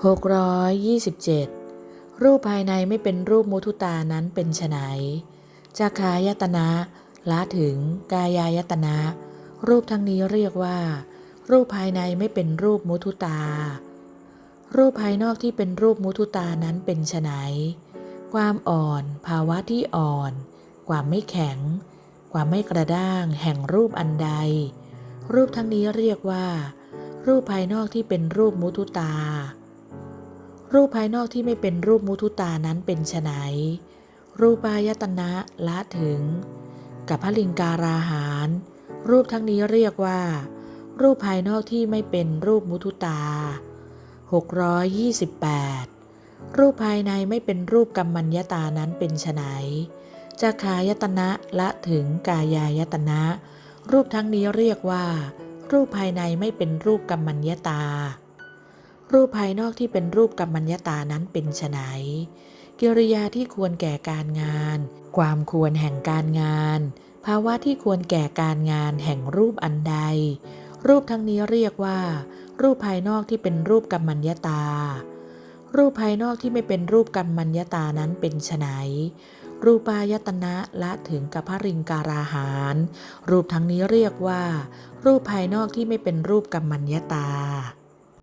627 รูปภายในไม่เป็นรูปมุทุตานั้นเป็นไฉนจักขายตนะละถึงกายายตนะ รูปทั้งนี้เรียกว่า รูปภายในไม่เป็นรูปมุทุตา รูปภายนอกที่เป็นรูปมุทุตานั้นเป็นไฉนความอ่อน ภาวะที่อ่อน ความไม่แข็ง ความไม่กระด้าง แห่งรูปอันใด รูปทั้งนี้เรียกว่า รูปภายนอกที่เป็นรูปมุทุตา รูปภายนอกที่ไม่เป็นรูปมุทุตานั้นเป็นไฉนรูปายตนะละถึง กับพลิงการาหาร รูปทั้งนี้เรียกว่า รูปภายนอกที่ไม่เป็นรูปมุทุตา 628 รูปภายในไม่เป็นรูปกรรมัญญตานั้นเป็นไฉนจักขายตนะละถึงกายายตนะ รูปทั้งนี้เรียกว่า รูปภายในไม่เป็นรูปกรรมัญญตา รูปภายนอกที่เป็นรูปกรรมัญญาตานั้นเป็นไฉนกิริยาที่ควรแก่การงาน ความควรแห่งการงาน ภาวะที่ควรแก่การงานแห่งรูปอันใด รูปทั้งนี้เรียกว่า รูปภายนอกที่เป็นรูปกรรมัญญาตา รูปภายนอกที่ไม่เป็นรูปกรรมัญญาตานั้นเป็นไฉนรูปายตนะละถึงกับพริงการาหาร รูปทั้งนี้เรียกว่า รูปภายนอกที่ไม่เป็นรูปกรรมัญญาตา